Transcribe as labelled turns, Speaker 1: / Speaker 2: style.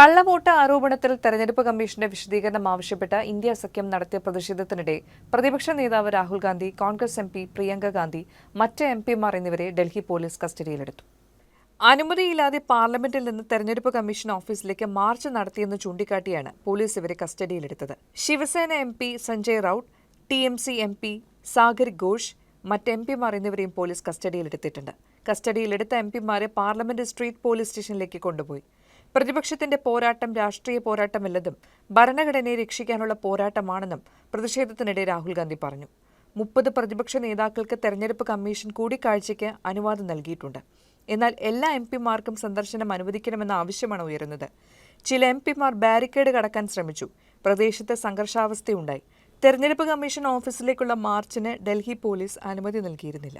Speaker 1: കള്ളവോട്ട് ആരോപണത്തിൽ തെരഞ്ഞെടുപ്പ് കമ്മീഷന്റെ വിശദീകരണം ആവശ്യപ്പെട്ട് ഇന്ത്യ സഖ്യം നടത്തിയ പ്രതിഷേധത്തിനിടെ പ്രതിപക്ഷ നേതാവ് രാഹുൽ ഗാന്ധി കോൺഗ്രസ് എം പി പ്രിയങ്ക ഗാന്ധി മറ്റ് എം പിമാർ എന്നിവരെ ഡൽഹി പോലീസ് കസ്റ്റഡിയിലെടുത്തു. അനുമതിയില്ലാതെ പാർലമെന്റിൽ നിന്ന് തെരഞ്ഞെടുപ്പ് കമ്മീഷൻ ഓഫീസിലേക്ക് മാർച്ച് നടത്തിയെന്ന് ചൂണ്ടിക്കാട്ടിയാണ് പോലീസ് ഇവരെ കസ്റ്റഡിയിലെടുത്തത്. Shiv Sena M P Sanjay Raut T M C M P Sagar Ghosh മറ്റ് എം പിമാർ എന്നിവരെയും പോലീസ് കസ്റ്റഡിയിലെടുത്തിട്ടുണ്ട്. കസ്റ്റഡിയിലെടുത്ത എം പിമാരെ പാർലമെന്റ് സ്ട്രീറ്റ് പോലീസ് സ്റ്റേഷനിലേക്ക് കൊണ്ടുപോയി. പ്രതിപക്ഷത്തിന്റെ പോരാട്ടം രാഷ്ട്രീയ പോരാട്ടമല്ലെന്നും ഭരണഘടനയെ രക്ഷിക്കാനുള്ള പോരാട്ടമാണെന്നും പ്രതിഷേധത്തിനിടെ രാഹുൽ ഗാന്ധി പറഞ്ഞു. മുപ്പത് പ്രതിപക്ഷ നേതാക്കൾക്ക് തെരഞ്ഞെടുപ്പ് കമ്മീഷൻ കൂടിക്കാഴ്ചയ്ക്ക് അനുവാദം നൽകിയിട്ടുണ്ട്. എന്നാൽ എല്ലാ എം പിമാർക്കും സന്ദർശനം അനുവദിക്കണമെന്ന ആവശ്യമാണ് ഉയരുന്നത്. ചില എം പിമാർ ബാരിക്കേഡ് കടക്കാൻ ശ്രമിച്ചു. പ്രദേശത്ത് സംഘർഷാവസ്ഥയുണ്ടായി. തെരഞ്ഞെടുപ്പ് കമ്മീഷൻ ഓഫീസിലേക്കുള്ള മാർച്ചിന് ഡൽഹി പോലീസ് അനുമതി നൽകിയിരുന്നില്ല.